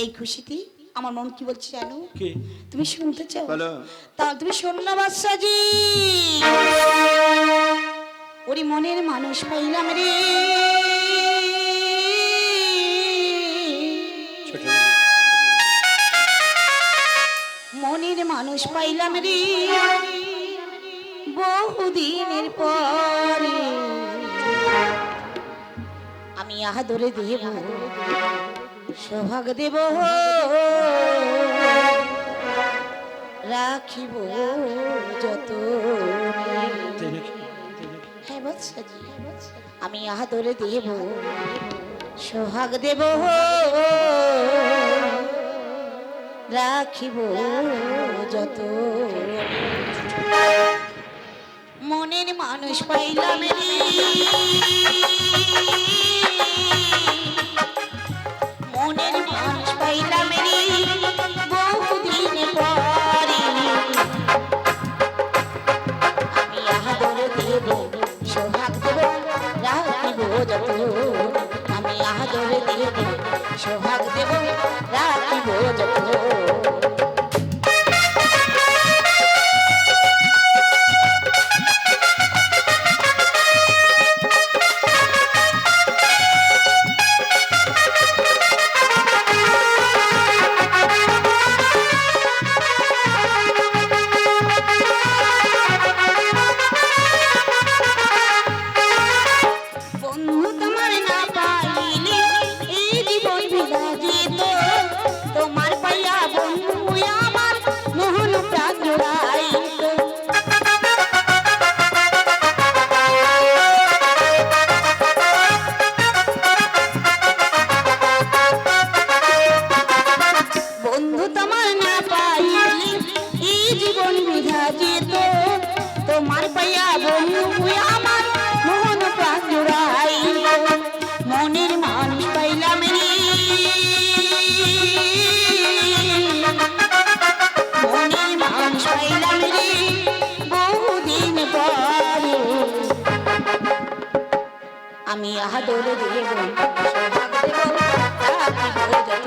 এই খুশিতে আমার মন কি বলছে জানো? কি? তুমি শুনতে চাও? বলো। তাহলে তুমি শোন না বাচ্চাজি ওরে মনের মানুষ পাইলাম রে। মনের মানুষ পাইলাম রে। বহুদিনের পরে আমি আহা ধরে দেব। সোহাগ দেব। রাখিব যত হ্যাঁ আমি আহা ধরে দেব। সোহাগ দেব। রাখিব যত মনের মানুষ পাইলাম রে। রাখিব যত আমি আহাদর দেব সোহাগ দেব রাখিব যত জীবন বিরাজিত তোমার পাইয়া বন্ধু আমার মোহন প্রাণ মনের মানুষ পাইলাম রে। মনের মানুষ পাইলাম রে বহুদিন পরে। আমি আহাদর দেব সোহাগ দেব যত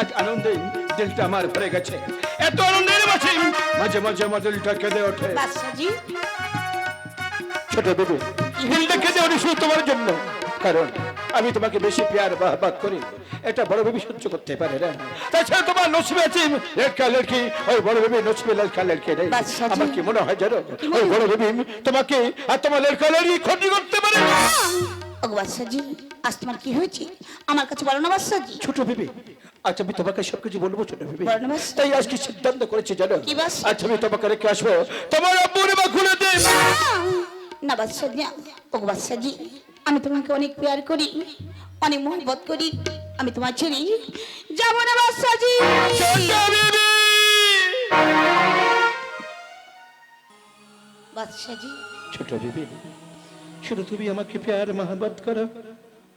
আজ আনন্দে দিলটা আমার ভরে গেছে। এত আনন্দের মাঝে মাঝে মাঝে আমার দিলটা কেঁদে ওঠে। ছোট বেবু দিলটা কেঁদে ওঠে শুধু তোমার জন্য। কারণ আমি তোমাকে বেশি পেয়ার বাহবাদ করি। এটা বড় বেবি সহ্য করতে পারে না। তাছাড়া তোমার নসিবে আছে লড়কা লড়কি ওই বড় বেবি নসিবে লড়কি রে বাদশাজি। আমার কি মনে হয় জানো? ওই বড় বেবি তোমাকে আর তোমার লড়কি ক্ষতি করতে পারে না। বাদশাজি আজ তোমার কি হয়েছে? আমার কাছে বলো না বাদশাজি ছোট ভেবে আজ আমি তোমাকে সবকিছু বলব ছোট ভেবে। তাই আজকে সিদ্ধান্ত করেছি জানো? আজ আমি তোমাকে রেখে আসব। তোমার আব্বুর বা খুলে দে। না ও বাদশাজি আমি তোমাকে অনেক প্যার করি অনেক মোহব্বত করি। আমি তোমার ছেড়ে যাব না বাদশাজি বাদশাজি ছোট ভেবে শুধু তুমি আমাকে প্যার মহাবত করো।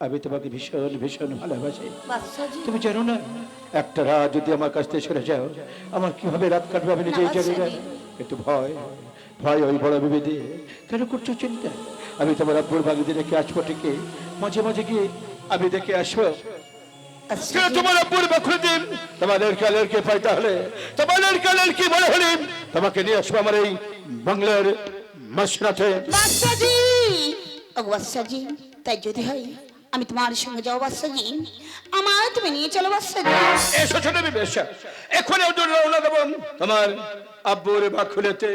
আমি তোমাকে ভীষণ ভীষণ ভালোবাসি। তুমি জানো না একটা রাত যদি আমার কাছ থেকে সরে যাও আমার কীভাবে রাত কাটবে আমি নিজেই জানি না। কিন্তু ভয় ভয় ওই বড় বিবেদে কেন করছ চিন্তা? আমি তোমার আব্বুর বাগিতে রেখে আসব ঠিকই মাঝে মাঝে গিয়ে আমি দেখে আসব। তোমার আব্বুর বখরে তোমার লড়কা লড়কে পাই তাহলে? তোমার লড়কা লড়কি বড় হলে? তোমাকে নিয়ে আসব আমার এই বাংলার মাসনাথে। বাদশাজি ও বাদশাজি তাই যদি হয় আমি তোমার সঙ্গে যাও বাদশাজি আমার তুমি নিয়ে চলো বাদশাজি এসো ছোট বেশা এখন রওনা দেব তোমার আব্বুর বাখুলেতে